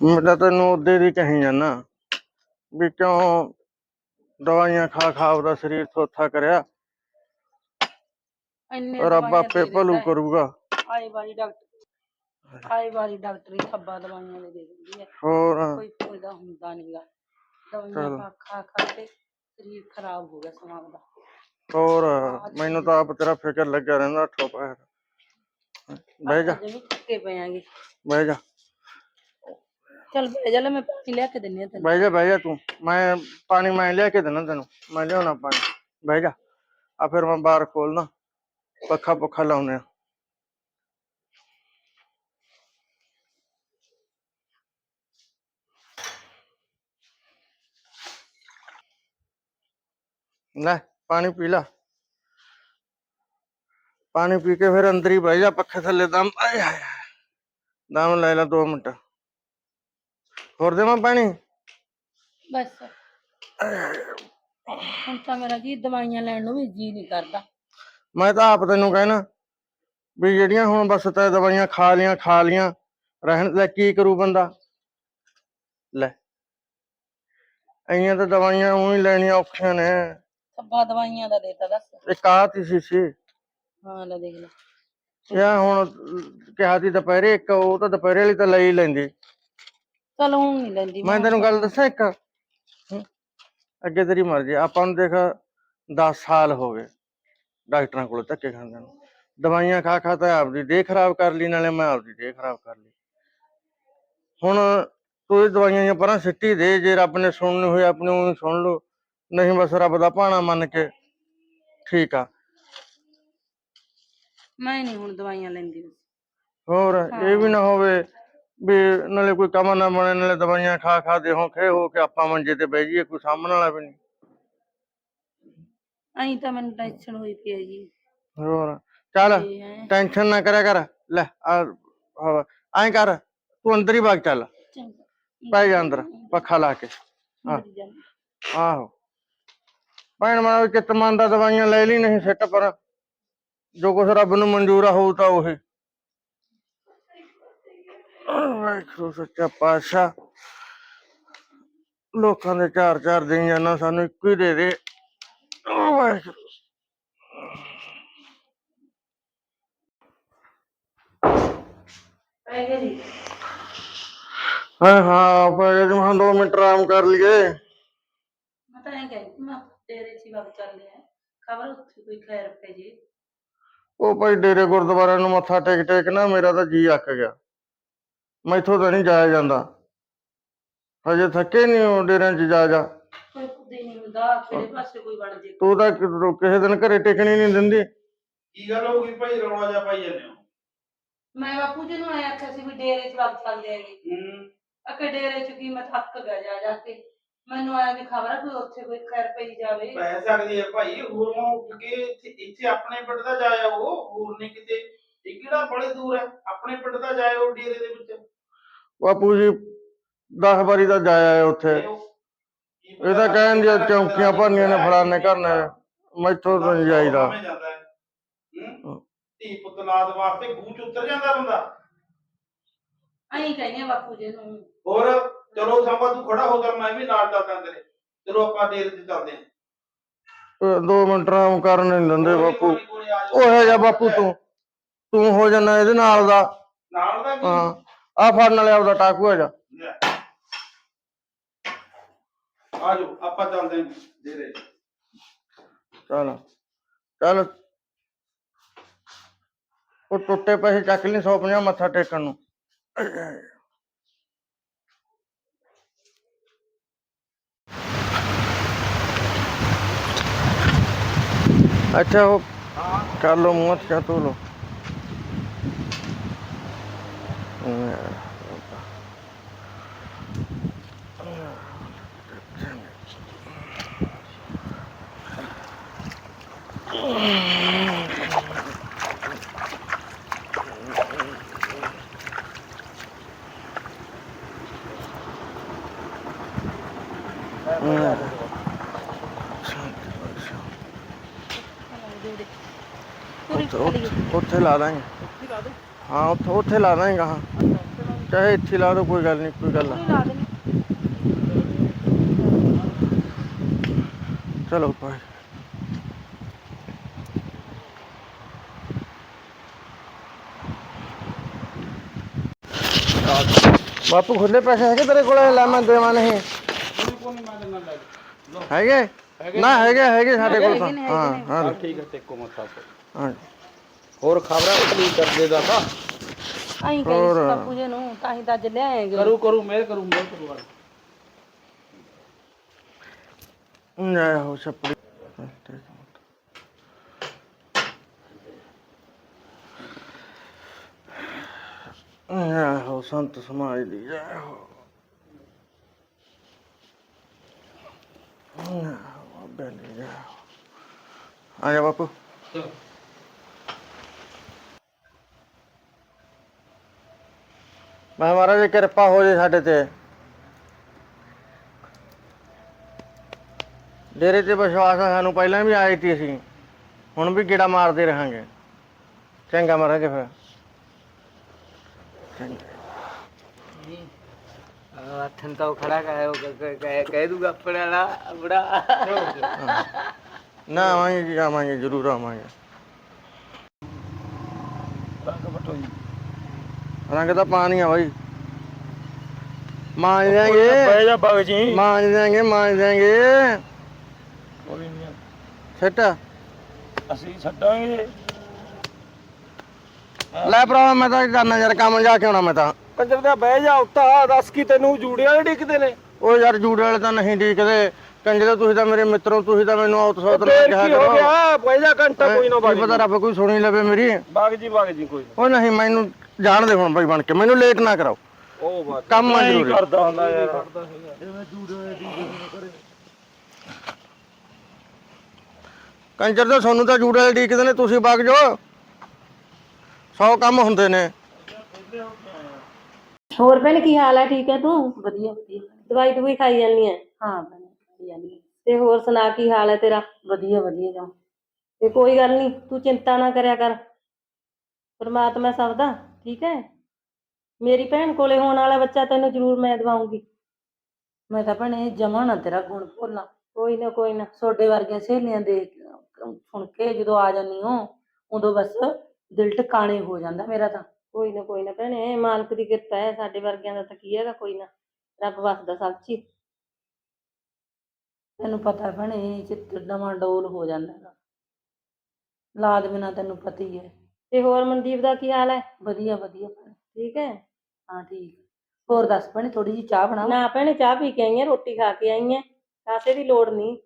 ਮੈਂ ਤਾਂ ਤੈਨੂੰ ਉਹਦੇ ਦੀ ਕਹੀ ਜਾਨਾ ਵੀ ਕਿਉਂ ਦਵਾਈਆਂ ਖਾ ਖਾ ਉਹਦਾ ਸਰੀਰ ਥੋਥਾ ਕਰਿਆ। ਇੰਨੇ ਰੱਬ ਦਵਾਈਆਂ ਆਪੇ ਦੇ ਭਲੂ ਹੈ। ਕਰੂਗਾ। ਆਏ ਵਾਰੀ ਡਾਕਟਰ ਆਏ ਵਾਰੀ ਡਾਕਟਰੀ ਥੱਬਾ ਦਵਾਈਆਂ ਦੇ ਦੇ ਦਿੰਦੀ ਹੈ। ਹੋਰ। ਕੋਈ ਫਾਇਦਾ ਹੁੰਦਾ ਨਹੀਂਗਾ ਚਲੋ। ਦਵਾਈਆਂ ਖਾ ਖਾ ਖਾ ਕੇ ਸਰੀਰ ਖਰਾਬ ਹੋ ਗਿਆ ਸਮਾਂ ਦਾ। ਹੋਰ ਮੈਨੂੰ ਤਾਂ ਆਪ ਤੇਰਾ ਫਿਕਰ ਲੱਗਿਆ ਰਹਿੰਦਾ ਠੋਪਾ ਬਹਿ ਜਾ। ਜਿਵੇਂ ਥੱਕੇ ਪਏ ਆਂਗੇ ਬਹਿ ਜਾ। ਚੱਲ ਬਹਿ ਜਾ, ਲੈ ਮੈਂ ਪਾਣੀ ਲਿਆ ਕੇ ਦਿੰਨੀ ਆ ਤੈਨੂੰ। ਬਹਿ ਜਾ ਬਹਿ ਜਾ ਤੂੰ। ਮੈਂ ਪਾਣੀ ਮੈਂ ਲਿਆ ਕੇ ਦੇਣਾ ਤੈਨੂੰ। ਮੈਂ ਲਿਆਉਣਾ ਪਾਣੀ। ਬਹਿ ਜਾ। ਆ ਫਿਰ ਮੈਂ ਬਾਹਰ ਖੋਲਣਾ। ਪੱਖਾ ਪੁੱਖਾ ਲਾਉਨੇ ਆ। ਲੈ, ਪਾਣੀ ਪੀ ਲਾ। ਪਾਣੀ ਪੀ ਕੇ ਫਿਰ ਅੰਦਰ ਹੀ ਬਹਿ ਜਾ ਪੱਖੇ ਥੱਲੇ ਦਮ ਆਏ ਹਾਏ ਹਾਏ। ਦਮ ਲੈ ਲਾ 2 ਮਿੰਟ ਹੋਰ ਦੇਵਾਂ ਪਾਣੀ? ਬਸ। ਹੁਣ ਤਾਂ ਮੇਰਾ ਜੀ ਦਵਾਈਆਂ ਲੈਣ ਨੂੰ ਵੀ ਜੀ ਨਹੀਂ ਕਰਦਾ। ਮੈਂ ਤਾਂ ਆਪ ਤੈਨੂੰ ਕਹਿਣਾ ਵੀ ਜਿਹੜੀਆਂ ਹੁਣ ਬਸ ਤੈ ਦਵਾਈਆਂ ਖਾ ਲੀਆਂ ਖਾ ਲੀਆਂ ਰਹਿਣ ਲੈ ਕੀ ਕਰੂ ਬੰਦਾ? ਲੈ ਐਈਆਂ ਤਾਂ ਦਵਾਈਆਂ ਉਹੀ ਲੈਣੀਆਂ ਔਖੀਆਂ ਨੇ। ਥੱਬਾ ਦਵਾਈਆਂ ਦਾ ਦੇਤਾ ਦੱਸ। ਇੱਕ ਆਹ ਤੀ ਸੀ ਸੀ ਹਾਂ ਲੈ ਦੇਖ ਲੈ। ਇਹ ਹੁਣ ਕਿਹਾ ਸੀ ਦੁਪਹਿਰੇ ਇੱਕ ਉਹ ਤਾਂ ਦੁਪਹਿਰੇ ਵਾਲੀ ਤਾਂ ਲਈ ਲੈਂਦੀ। ਚਲ ਹੁਣ ਨਹੀਂ ਲੈਂਦੀ ਮੈਂ ਤੈਨੂੰ ਗੱਲ ਦੱਸਾਂ ਇੱਕ? ਅੱਗੇ ਤੇਰੀ ਮਰਜ਼ੀ। ਆਪਾਂ ਨੂੰ ਦੇਖ 10 ਸਾਲ ਹੋ ਗਏ ਡਾਕਟਰਾਂ ਕੋਲ ਧੱਕੇ ਖਾਂਦੇ ਨੂੰ। ਦਵਾਈਆਂ ਖਾ ਖਾ ਤਾਂ ਆਪਦੀ ਦੇਹ ਖਰਾਬ ਕਰ ਲਈ ਨਾਲੇ ਮੈਂ ਆਪਦੀ ਦੇਹ ਖਰਾਬ ਕਰ ਲਈ। ਹੁਣ ਤੂੰ ਇਹ ਦਵਾਈਆਂ ਦੀਆਂ ਪਰਾਂ ਸਿੱਟੀ ਦੇ ਜੇ ਰੱਬ ਨੇ ਸੁਣਨੀ ਹੋਈ ਆਪਣੀ ਉਹ ਸੁਣ ਲਓ। ਨਹੀਂ ਬਸ ਰੱਬ ਦਾ ਭਾਣਾ ਮੰਨ ਕੇ। ਠੀਕ ਆ। ਮੈਂ ਨਹੀਂ ਹੁਣ ਦਵਾਈਆਂ ਲੈਂਦੀ। ਹੋਰ ਇਹ ਵੀ ਨਾ ਹੋਵੇ ਵੀ ਨਾਲੇ ਕੋਈ ਕੰਮ ਨਾ ਬਣੇ ਨਾਲੇ ਦਵਾਈਆਂ ਖਾ ਖਾ ਦੇ ਹੋ ਖੇ ਹੋ ਕੇ ਆਪਾਂ ਮੰਜੇ ਤੇ ਬਹਿ ਜਾਈਏ ਕੋਈ ਸਾਹਮਣ ਵਾਲਾ ਵੀ ਨਹੀਂ ਐਂ ਤਾਂ ਮੈਨੂੰ ਟੈਨਸ਼ਨ ਹੋਈ ਪਈ ਹੈ ਜੀ ਹੋਰ ਚੱਲ ਤੇ ਐਂ ਟੈਨਸ਼ਨ ਨਾ ਕਰਿਆ ਕਰ ਲੈ ਆ ਐਂ ਕਰ ਤੂੰ ਅੰਦਰ ਹੀ ਵਗ ਚੱਲ ਚੰਗਾ ਪੈ ਜਾ ਅੰਦਰ ਪੱਖਾ ਲਾ ਕੇ ਹਾਂ। ਮਰੀ ਜਾਂਦੀ। ਆਹੋ ਭੈਣ ਮਾਂ ਚਿੱਤ ਮਨ ਦਾ ਦਵਾਈਆਂ ਲੈ ਲਈ ਨਹੀਂ ਸਿੱਟ ਪਰ ਜੋ ਕੁਛ ਰੱਬ ਨੂੰ ਮਨਜ਼ੂਰ ਆ ਹੋਊ ਤਾਂ ਉਹੀ ਵਾਹਿਗੁਰੂ ਸੱਚਾ ਪਾਤਸ਼ਾਹ। ਲੋਕਾਂ ਦੇ ਚਾਰ ਚਾਰ ਦਿਨ ਜਾਨਾ ਸਾਨੂੰ ਇੱਕੋ ਹੀ ਦੇ ਦੇ। ਵਾਹਿਗੁਰੂ। ਜੀ। ਹਾਂ ਹਾਂ ਪਰ ਜੇ। ਮੈਂ ਦੋ ਮਿੰਟ ਆਰਾਮ ਕਰ ਲਈਏ। ਮੈਂ ਤਾਂ ਐਂ ਕਹਿੰਦੀ ਮੈਂ ਤੇਰੇ ਹੀ ਵਗ ਚੱਲਦੇ ਆ। ਖਬਰ ਉੱਥੇ ਕੋਈ ਖੈਰ ਪੈ ਜੇ। ਉਹ ਭਾਈ ਡੇਰੇ ਗੁਰਦੁਆਰੇ ਨੂੰ ਮੱਥਾ ਟੇਕ ਟੇਕ ਨਾ ਮੇਰਾ ਤਾਂ ਜੀ ਅੱਕ ਗਿਆ। ਮੈਥੋਂ ਤਾਂ ਨਹੀਂ ਜਾਇਆ ਜਾਂਦਾ। ਹਜੇ ਥੱਕੇ ਨਹੀਂ ਉਹ ਡੇਰਿਆਂ 'ਚ ਜਾ ਜਾ। ਕੋਈ ਕੁਦੇ ਨਹੀਂ ਹੁੰਦਾ ਕਿਹੜੇ ਪਾਸੇ ਕੋਈ ਵੜ ਜੇ। ਤੂੰ ਤਾਂ ਕਿ- ਕਿਸੇ ਦਿਨ ਘਰੇ ਟਿਕਣੀ ਨਹੀਂ ਦਿੰਦੀ। ਕੀ ਗੱਲ ਹੋ ਗਈ ਭਾਈ? ਰੌਲਾ ਜਾ ਪਾਈ ਜਾਂਦੇ ਹੋ। ਮੈਂ ਬਾਪੂ ਜੀ ਨੂੰ ਆਇਆ ਆਖਿਆ ਸੀ ਵੀ ਡੇਰੇ ਚ ਵਗ ਚੱਲਦੇ ਆਗੇ ਹੂੰ। ਅਕੇ ਡੇਰੇ ਚ ਕੀ ਮੈਂ ਥੱਕ ਗਿਆ ਜਾ ਜਾ ਕੇ। ਮੈਨੂੰ ਆਇਆ ਵੀ ਖਬਰ ਆ ਕੋਈ ਉੱਥੇ ਕੋਈ ਖੈਰ ਪਈ ਜਾਵੇ। ਪੈ ਸਕਦੀ ਹੈ ਭਾਈ। ਹੋਰ ਨੂੰ ਉੱਠ ਕੇ ਇੱਥੇ ਇੱਥੇ ਆਪਣੇ ਪਿੰਡ ਦਾ ਜਾਇਆ ਉਹ। ਹੋਰ ਨਹੀਂ ਕਿਤੇ। ਇਹ ਕਿਹੜਾ ਬੜੇ ਦੂਰ ਹੈ ਆਪਣੇ ਪਿੰਡ ਦਾ ਜਾਇਆ ਉਹ ਡੇਰੇ ਦੇ ਵਿੱਚ। ਬਾਪੂ ਜੀ 10 ਵਾਰੀ ਤਾਂ ਜਾਇਆ ਹੈ ਉੱਥੇ। ਇਹ ਤਾਂ ਕਹਿਣ ਕਿਹੜਾ ਚੌਂਕੀਆਂ ਭਰਨੀਆਂ ਨੇ ਫਲਾਣੇ ਕਰਨੇ ਮੈਥੋਂ ਤਾਂ ਨਹੀਂ ਜਾਈਦਾ। ਭਾਵੇਂ ਜਾਂਦਾ ਹੈ। ਹੂੰ? ਧੀ ਪੁੱਤ ਲਾਦ ਵਾਸਤੇ ਗੂਚ ਉਤਰ ਜਾਂਦਾ ਬੰਦਾ। ਐਂ ਕਹਿੰਦੇ ਆ ਬਾਪੂ ਜੀ ਨੂੰ। ਹੋਰ ਚਲੋ ਸਾਂਭਾ ਤੂੰ ਖੜਾ ਹੋ ਕਰ ਮੈਂ ਵੀ ਨਾਲ ਚੱਲਦਾ ਤੇਰੇ। ਚਲੋ ਆਪਾਂ ਡੇਰੇ ਤੇ ਚੱਲਦੇ ਹਾਂ। ਇਹ ਦੋ ਮਿੰਟ ਆਰਾਮ ਕਰਨ ਨਹੀਂ ਦਿੰਦੇ ਬਾਪੂ। ਉਹ ਹੈ ਜਾ ਬਾਪੂ ਤੂੰ। ਤੂੰ ਹੋ ਜਾਣਾ ਇਹਦੇ ਨਾਲ ਦਾ। ਨਾਲ ਦਾ ਹਾਂ। ਆ ਫੜਨ ਵਾਲੇ ਆਪਦਾ ਟਾਕੂ ਆ ਜਾ। ਲੈ। ਆ ਜਾਓ ਆਪਾਂ ਚੱਲਦੇ ਹਾਂ ਡੇਰੇ। ਚੱਲ ਚੱਲ। ਉਹ ਟੁੱਟੇ ਪੈਸੇ ਚੱਕ ਲਈ 150 ਮੱਥਾ ਟੇਕਣ ਨੂੰ। ਅੱਛਾ ਉਹ ਕਰ ਲੋ ਮੂੰਹ ਤੇ ਧੋ ਲੋ ਪੂਰੀ ਉੱਥੇ ਲਾ ਦਾਂਗੇ। ਹਾਂ ਉੱਥੇ ਉੱਥੇ ਲਾ ਦਾਂਗੇ ਹਾਂ ਚਾਹੇ ਇੱਥੇ ਲਾ ਦੋ ਕੋਈ ਗੱਲ ਨਹੀਂ ਕੋਈ ਗੱਲ ਪੂਰੀ ਲਾ ਦੇਣੀ ਚਲੋ ਭਾਈ ਬਾਪੂ ਖੁੱਲੇ ਪੈਸੇ ਹੈਗੇ ਤੇਰੇ ਕੋਲ ਲੈ ਮੈਂ ਦੇਵਾਂ ਨਹੀਂ ਹੈਗੇ ਨਾ ਹੈਗੇ ਹੈਗੇ ਸਾਡੇ ਕੋਲ ਤਾਂ ਹਾਂ ਹਾਂ ਠੀਕ ਹੈ ਤੇ ਕੋ ਮੱਥਾ ਹਾਂ ਹੋਰ ਖਬਰਾਂ ਕੀ ਕਰਦੇ ਦਾ ਤਾਂ ਆਈ ਗਈ ਹੋਰ। ਸੀ ਬਾਪੂ ਜੀ ਨੂੰ ਤਾਂ ਹੀ ਤਾਂ ਅੱਜ ਲਿਆਏਗੇ ਕਰੂ ਕਰੂ ਮੈਂ ਕਰੂ ਮੈਂ ਕਰੂ ਨਾ ਹੋ ਛੱਪੜੀ। ਨਾ ਹੋ ਸੰਤ ਸਮਾਜ ਦੀ ਜੈ ਹੋ ਨਾ ਹੋ ਬੈਲੀ ਜੈ ਆ ਜਾ ਬਾਪੂ। ਮੈਂ ਮਹਾਰਾਜ ਦੀ ਕਿਰਪਾ ਹੋ ਜੇ ਸਾਡੇ ਤੇ। ਡੇਰੇ ਤੇ ਵਿਸ਼ਵਾਸ ਆ ਸਾਨੂੰ ਪਹਿਲਾਂ ਵੀ ਆਏ ਸੀ ਅਸੀਂ। ਹੁਣ ਵੀ ਕੀੜਾ ਮਾਰਦੇ ਰਹਾਂਗੇ। ਚੰਗਾ ਮਹਾਰਾਜ ਫਿਰ। ਤਾਂ ਉਹ ਖੜਾ ਕਹੇ ਉਹ ਕਹਿ- ਕਹਿ ਕਹਿ ਦੂਗਾ ਆਪਣੇ ਵਾਲਾ ਬੜਾ ਨਾ ਆਵਾਂਗੇ ਜੀ ਆਵਾਂਗੇ ਜ਼ਰੂਰ ਆਵਾਂਗੇ। ਰੰਗ ਦਾ ਪਾਣੀ ਆ ਬਾਈ। ਮਾਂਜ ਦਿਆਂਗੇ। ਬਹਿ ਜਾ ਬਗ ਜੀ। ਮਾਂਜ ਦਿਆਂਗੇ ਮਾਂਜ ਦਿਆਂਗੇ। ਕੋਈ ਨਹੀਂ ਸੱਟ ਅਸੀਂ ਛੱਡਾਂਗੇ। ਲੈ ਭਰਾ ਮੈਂ ਤਾਂ ਜਾਣਾ ਯਾਰ ਕੰਮ ਜਾ ਕੇ ਆਉਣਾ ਮੈਂ ਤਾਂ। ਕੰਜਰ ਦਾ ਬਹਿ ਜਾ ਉੱਤਾ ਦੱਸ ਕੀ ਤੈਨੂੰ ਜੂੜਿਆਂ ਵਾਲੇ ਡਿੱਕਦੇ ਨੇ। ਉਹ ਯਾਰ ਜੂੜੇ ਵਾਲੇ ਤਾਂ ਨਹੀਂ ਡੀਕਦੇ। ਕੰਜਰੇ ਤੁਸੀਂ ਤਾਂ ਮੇਰੇ ਮਿੱਤਰੋ ਤੁਸੀਂ ਤਾਂ ਮੈਨੂੰ ਆਉਤ ਸੌਤ ਨਾ ਫੇਰ ਕਿਹਾ ਕੀ ਹੋ ਕਰੋ। ਗਿਆ? ਬਹਿ ਜਾ ਘੰਟਾ ਕੋਈ ਨਾ ਕੀ ਪਤਾ ਰੱਬ ਕੋਈ ਸੁਣੀ ਲਵੇ ਮੇਰੀ। ਬਾਗ ਜੀ ਬਾਗ ਜੀ ਕੋਈ ਉਹ ਨਹੀਂ ਮੈਨੂੰ ਜਾਣ ਦੇ ਹੁਣ ਬਾਈ ਬਣ ਕੇ ਮੈਨੂੰ ਲੇਟ ਨਾ ਕਰਾਓ। ਉਹ ਬਾਤ ਕੰਮ ਆ ਜ਼ਰੂਰੀ। ਕਰਦਾ ਹੁੰਦਾ ਯਾਰ। ਕੰਜਰ ਤਾਂ ਤੁਹਾਨੂੰ ਤਾਂ ਜੂੜੇ ਵਾਲੇ ਡੀਕਦੇ ਨੇ ਤੁਸੀਂ ਵਗ ਜਾਓ। ਸੌ ਕੰਮ ਹੁੰਦੇ ਨੇ। ਹੋਰ ਭੈਣ ਕੀ ਹਾਲ ਹੈ ਠੀਕ ਹੈ ਤੂੰ? ਵਧੀਆ ਵਧੀਆ। ਦਵਾਈ ਦਵਾਈ ਖਾਈ ਜਾਂਦੀ ਹੈ ਭੈਣੇ ਹਾਂ। ਤੇ ਹੋਰ ਸੁਣਾ ਕੀ ਹਾਲ ਹੈ ਤੇਰਾ? ਵਧੀਆ ਵਧੀਆ ਜਾ ਤੇ ਕੋਈ ਗੱਲ ਨਹੀਂ ਤੂੰ ਚਿੰਤਾ ਨਾ ਕਰਿਆ ਕਰ। ਪਰਮਾਤਮਾ ਸਭ ਦਾ। ਠੀਕ ਹੈ? ਮੇਰੀ ਭੈਣ ਕੋਲੇ ਹੋਣ ਵਾਲਾ ਬੱਚਾ ਤੈਨੂੰ ਜ਼ਰੂਰ ਮੈਂ ਦਵਾਉਂਗੀ। ਮੈਂ ਤਾਂ ਭੈਣੇ ਜਮਾ ਨਾ ਤੇਰਾ ਗੁਣ ਭੁੱਲਾਂ। ਕੋਈ ਨਾ ਕੋਈ ਨਾ ਤੁਹਾਡੇ ਵਰਗੀਆਂ ਸਹੇਲੀਆਂ ਦੇ ਅਹ, ਸੁਣ ਕੇ ਜਦੋਂ ਆ ਜਾਂਦੀ ਹੋ ਉਦੋਂ ਬਸ ਦਿਲ ਟਿਕਾਣੇ ਹੋ ਜਾਂਦਾ ਮੇਰਾ ਤਾਂ। ਕੋਈ ਨਾ ਕੋਈ ਨਾ ਭੈਣੇ ਮਾਲਕ ਦੀ ਕਿਰਪਾ ਹੈ ਸਾਡੇ ਵਰਗਿਆਂ ਦਾ ਤਾਂ ਕੀ ਹੈਗਾ ਕੋਈ ਨਾ। ਰੱਬ ਵਸਦਾ ਸਭ ਚ ਹੀ। ਤੈਨੂੰ ਪਤਾ ਭੈਣੇ ਚਿੱਤ ਡਵਾਂ ਡੋਲ ਹੋ ਜਾਂਦਾ ਹੈਗਾ। ਲਾਦ ਬਿਨਾ ਤੈਨੂੰ ਪਤਾ ਹੀ ਹੈ। ਤੇ ਹੋਰ ਮਨਦੀਪ ਦਾ ਕੀ ਹਾਲ ਹੈ? ਵਧੀਆ ਵਧੀਆ। ਭੈਣੇ ਠੀਕ ਹੈ? ਹਾਂ ਠੀਕ। ਹੋਰ ਦੱਸ ਭੈਣੇ ਥੋੜੀ ਜੀ ਚਾਹ ਬਣਾ ਨਾ ਭੈਣੇ ਚਾਹ ਪੀ ਕੇ ਆਈ ਹਾਂ ਰੋਟੀ ਖਾ ਕੇ ਆਈ ਹਾਂ। ਕਾਸੇ ਦੀ ਲੋੜ ਨਹੀਂ।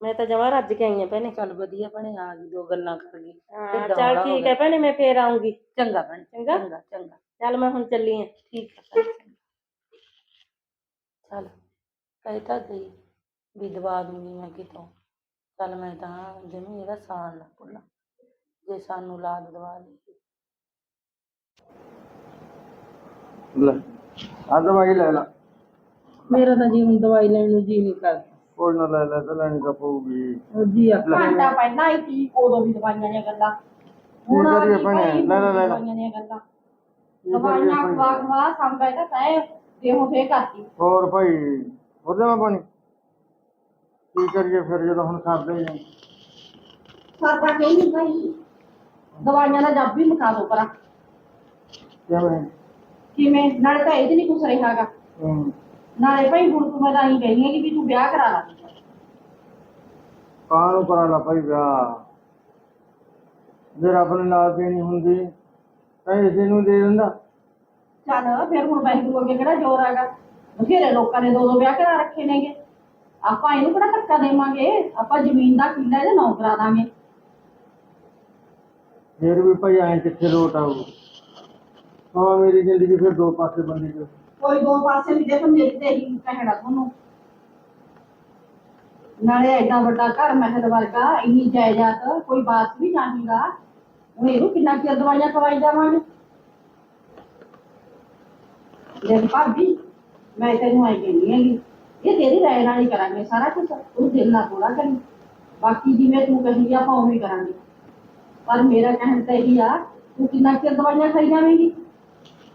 ਮੈਂ ਤਾਂ ਜਮਾਂ ਰੱਜ ਕੇ ਆਈ ਹਾਂ ਭੈਣੇ। ਚੱਲ ਵਧੀਆ ਭੈਣੇ ਆ ਗਈ ਦੋ ਗੱਲਾਂ ਕਰ ਗਈ। ਹਾਂ ਢਿੱਡ ਚੱਲ ਹੌਲਾ ਹੋ ਠੀਕ ਗਿਆ। ਹੈ ਭੈਣੇ ਮੈਂ ਫੇਰ ਆਉਂਗੀ ਚੰਗਾ ਭੈਣੇ ਚੰਗਾ? ਚੰਗਾ ਚੰਗਾ। ਚੱਲ ਮੈਂ ਹੁਣ ਚੱਲੀ ਹਾਂ। ਠੀਕ ਹੈ ਭੈਣੇ, ਚੰਗਾ। ਚੱਲ ਕਹਿ ਤਾਂ ਗਈ। ਵੀ ਦਵਾ ਦੂੰਗੀ ਮੈਂ ਕਿਤੋਂ। ਚੱਲ ਮੈਂ ਤਾਂ ਜਮੀ ਇਹਦਾ ਸਾਨ ਨਾ ਭੁੱਲਾਂ। ਜੇ ਸਾਨੂੰ ਲਾਦ ਦਵਾ ਲਈ ਲੈ ਆ ਦਵਾਈ ਲੈ ਲੈ। ਮੇਰਾ ਤਾਂ ਜੀ ਹੁਣ ਦਵਾਈ ਲੈਣ ਨੂੰ ਜੀ ਨਹੀਂ ਕਰਦਾ। ਕੋਈ ਨਾ ਲੈ ਲੈ ਤਾਂ ਲੈਣੀ ਤਾਂ ਪਊਗੀ। ਜੀ ਆ। ਘੰਟਾ ਪਹਿਲਾਂ ਹੀ ਕੀ ਉਦੋਂ ਵੀ ਦਵਾਈਆਂ ਦੀਆਂ ਗੱਲਾਂ। ਕੀ ਕਰੀਏ ਭੈਣੇ? ਲੈ ਲੈ ਲੈ ਲੈ। ਦਵਾਈਆਂ ਦੀਆਂ ਗੱਲਾਂ। ਕੀ ਕਰੀਏ ਦਵਾਈਆਂ ਭਾਈ? ਖਵਾ ਖਵਾ ਸੰਭੇ ਤਾਂ ਤੈ ਦੇਹੋਂ ਫੇਰ ਕਰਤੀ ਹੋਰ ਭਾਈ ਉਹਦੇ ਮੈਂ ਪਾਣੀ? ਕੀ ਕਰੀਏ ਫਿਰ ਜਦੋਂ ਹੁਣ ਕਰਦੇ ਹੀ ਨਹੀਂ। ਸਰਦਾ ਕਿਉਂ ਨਹੀਂ ਭਾਈ? ਦਵਾਈਆਂ ਦਾ ਜੱਬ ਵੀ ਮੁਕਾ ਦੋ ਪਰਾਂ ਕਿਵੇਂ ਕਿਵੇਂ? ਨਾਲੇ ਤਾਂ ਇਹਦੇ ਨਹੀਂ ਕੁਛ ਰਿਹਾਗਾ ਨਾਲੇ ਭਾਈ ਹੁਣ ਤੂੰ ਮੈਂ ਤਾਂ ਹੀ ਕਹਿੰਦੀ ਵੀ ਤੂੰ ਵਿਆਹ ਕਰਾ ਲਾ। ਕਾਹਨੂੰ ਕਰਾ ਲਾ ਭਾਈ ਵਿਆਹ? ਜੇ ਰੱਬ ਨੇ ਨਾਲ ਦੇਣੀ ਹੁੰਦੀ ਤਾਂ ਇਸੇ ਨੂੰ ਦੇ ਦਿੰਦਾ। ਚੱਲ ਫਿਰ ਹੁਣ ਵਾਹਿਗੁਰੂ ਅੱਗੇ ਕਿਹੜਾ ਜ਼ੋਰ ਹੈਗਾ? ਬਥੇਰੇ ਲੋਕਾਂ ਨੇ ਦੋ ਦੋ ਵਿਆਹ ਕਰਾ ਰੱਖੇ ਨੇਗੇ। ਆਪਾਂ ਇਹਨੂੰ ਕਿਹੜਾ ਧੱਕਾ ਦੇਵਾਂਗੇ? ਆਪਾਂ ਜ਼ਮੀਨ ਦਾ ਕਿੱਲਾ ਇਹਦੇ ਨਾਂ ਕਰਾ ਦਾਂਗੇ ਫਿਰ ਵੀ ਭਾਈ ਐਂ ਕਿੱਥੇ ਲੋਟ ਆਊ ਹਾਂ ਮੇਰੀ ਜ਼ਿੰਦਗੀ ਫਿਰ ਦੋ ਪਾਸੇ ਬੰਦੀ ਜੋ ਕੋਈ ਦੋ ਪਾਸੇ ਵੀ ਦੇਖੋ, ਮੇਰੇ ਤੇ ਹੀ ਕਹਿਣਾ ਤੁਹਾਨੂੰ। ਨਾਲੇ ਐਡਾ ਵੱਡਾ ਘਰ ਮਹਿਲ ਵਰਗਾ, ਇੰਨੀ ਜਾਇਦਾਦ, ਕੋਈ ਬਾਤ ਵੀ ਚਾਹੀਦਾ ਹੁਣ ਇਹਨੂੰ ਕਿੰਨਾ ਚਿਰ ਦਵਾਈਆਂ ਖਵਾਈ ਜਾਵਾਂਗੇ? ਦੇਖ ਭਾਬੀ, ਮੈਂ ਤੈਨੂੰ ਆਈ ਕਹਿੰਦੀ ਹੈਗੀ, ਇਹ ਤੇਰੀ ਰਾਏ ਨਾਲ ਹੀ ਕਰਾਂਗੇ ਸਾਰਾ ਕੁਝ ਤੂੰ ਦਿਲ ਨਾ ਥੋੜਾ ਕਰੀ ਬਾਕੀ ਜਿਵੇਂ ਤੂੰ ਕਹੀ ਆਪਾਂ ਉਵੇਂ ਕਰਾਂਗੇ। ਪਰ ਮੇਰਾ ਕਹਿਣ ਤਾਂ ਇਹੀ ਆ ਤੂੰ ਕਿੰਨਾ ਚਿਰ ਦਵਾਈਆਂ ਖਾਈ ਜਾਵੇਂਗੀ?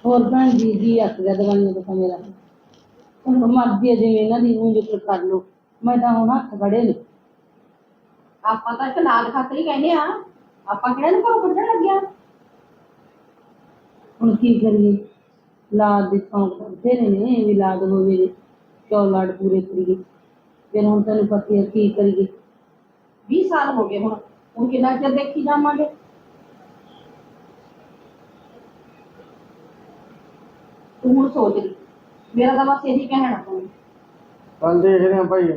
ਹੋਰ ਭੈਣ ਜੀ ਜੀ ਅੱਕ ਗਿਆ ਦਵਾਈਆਂ ਤੋਂ ਤਾਂ ਮੇਰਾ। ਹੁਣ ਮਰਜ਼ੀ ਹੈ ਜਿਵੇਂ ਇਹਨਾਂ ਦੀ ਨੂੰ ਜ਼ਿਕਰ ਕਰ ਲਓ। ਮੈਂ ਤਾਂ ਹੁਣ ਹੱਥ ਬੜੇ ਨੇ। ਆਪਾਂ ਤਾਂ ਇੱਕ ਲਾਲ ਖਾਤਰ ਹੀ ਕਹਿੰਦੇ ਆ। ਆਪਾਂ ਕਿਹੜਾ ਨੂੰ ਘਰੋਂ ਕੱਢਣ ਲੱਗਿਆ ਹੁਣ ਕੀ ਕਰੀਏ? ਲਾਦ ਦੇ ਤਾਂ ਬਥੇਰੇ ਨੇ ਵੀ ਲਾਦ ਹੋਵੇ ਜੇ। ਚੌ ਲਾਡ ਪੂਰੇ ਕਰੀਏ? ਫਿਰ ਹੁਣ ਤੈਨੂੰ ਪਤਾ ਹੈ ਕੀ ਕਰੀਏ। 20 ਸਾਲ ਹੋ ਗਏ ਹੁਣ। ਹੁਣ ਕਿੰਨਾ ਚਿਰ ਦੇਖੀ ਜਾਵਾਂਗੇ? ਤੂੰ ਹੁਣ ਸੋਚ ਲਈ। ਮੇਰਾ ਤਾਂ ਬਸ ਇਹੀ ਕਹਿਣਾ ਤੁਹਾਨੂੰ ਕੱਲ ਦੇਖਦੇ ਹਾਂ ਭਾਈ।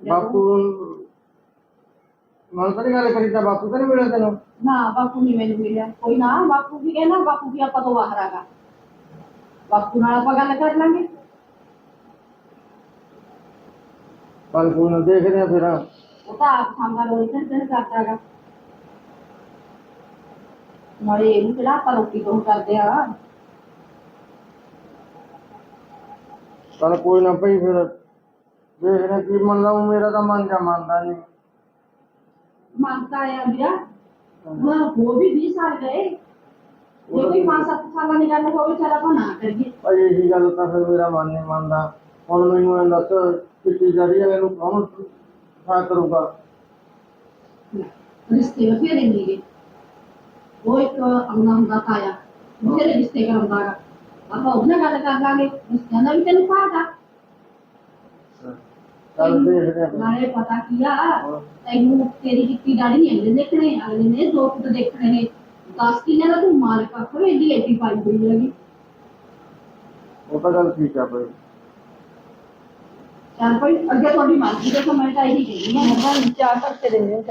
ਬਾਪੂ ਨਾਲ ਤਾਂ ਨੀ ਗੱਲ ਕਰੀ ਤਾਂ ਬਾਪੂ ਤਾਂ ਨਹੀਂ ਮਿਲਿਆ ਤੈਨੂੰ? ਨਾ ਬਾਪੂ ਨਹੀਂ ਮੈਨੂੰ ਮਿਲਿਆ। ਕੋਈ ਨਾ ਬਾਪੂ ਵੀ ਕਹਿੰਦਾ ਬਾਪੂ ਵੀ ਆਪਾਂ ਤੋਂ ਬਾਹਰ ਆਗਾ ਬਾਪੂ ਨਾਲ ਆਪਾਂ ਗੱਲ ਕਰ ਲਾਂਗੇ। ਕੱਲ ਕੋਈ ਨਾ ਦੇਖਦੇ ਹਾਂ ਫਿਰ। ਉਹ ਤਾਂ ਆਪ ਖਾਂਦਾ ਰੋਈ ਤੇ ਤੇ ਕਰਦਾਗਾ ਨਾਲੇ ਇਹਨੂੰ ਕਿਹੜਾ ਆਪਾਂ ਰੋਟੀ ਤੋਂ ਕਰਦੇ ਆ। ਕੱਲ ਕੋਈ ਨਾ ਭਾਈ ਫਿਰ। ਦੇਖਦੇ ਹਾਂ ਕੀ ਮੰਨਦਾ ਉਹ ਮੇਰਾ ਤਾਂ ਮਨ ਜਾ ਮੰਨਦਾ ਨਹੀਂ ਮੰਗਤਾ ਆ ਵੀਰਾ। ਹੁਣ ਹੋ ਵੀ 20 ਸਾਲ ਗਏ। ਜੇ ਕੋਈ 5-7 ਸਾਲਾਂ ਦੀ ਗੱਲ ਹੋਵੇ ਚਲ ਆਪਾਂ ਨਾ ਕਰੀਏ। ਭਾਈ ਇਹੀ ਗੱਲ ਤਾਂ ਫਿਰ ਮੇਰਾ ਮਨ ਨਹੀਂ ਮੰਨਦਾ। ਹੁਣ ਮੈਨੂੰ ਇਹ ਦੱਸ ਕਿੱਟੀ ਜਰੀ ਇਹਨੂੰ ਕੌਣ ਸਾ ਕਰੂਗਾ? ਰਿਸ਼ਤੇ ਬਥੇਰੇ ਨੇਗੇ ਉਹ ਇੱਕ ਆਉਂਦਾ ਹੁੰਦਾ ਤਾਇਆ ਬਥੇਰੇ ਰਿਸ਼ਤੇ ਕਰਾਉਂਦਾ ਗਾ ਆਪਾਂ ਉਹਦੇ ਨਾਲ ਗੱਲ ਕਰ ਲਾਂਗੇ ਰਿਸ਼ਤਿਆਂ ਦਾ ਵੀ ਤੈਨੂੰ ਪਾਗਾ ਚੱਲ ਦੇਖਦੇ ਹਾਂ ਫਿਰ। ਨਾਲੇ ਪਤਾ ਕੀ ਆ ਤੈਨੂੰ ਤੇਰੀ ਕਿੱਤੀ ਦਾੜੀ ਨਹੀਂ ਅਗਲੇ ਦੇਖਣੇ ਅਗਲੇ ਨੇ ਦੋ ਫੁੱਟ ਦੇਖਣੇ ਨੇ। 10 ਕਿੱਲੇ ਦਾ ਤੂੰ ਮਾਲਕ ਆ ਹਵੇਲੀ ਏਡੀ ਪਾਈ ਹੋਈ ਹੈਗੀ? ਉਹ ਤਾਂ ਗੱਲ ਠੀਕ ਆ ਭਾਈ ਚੱਲ ਭਾਈ ਅੱਗੇ ਤੁਹਾਡੀ ਮਰਜ਼ੀ ਦੇਖੋ ਮੈਂ ਤਾਂ ਇਹੀ ਕਹਿੰਦੀ ਆ ਮੈਂ ਚਾਹ ਕਰਕੇ ਦਿੰਦੇ ਹਾਂ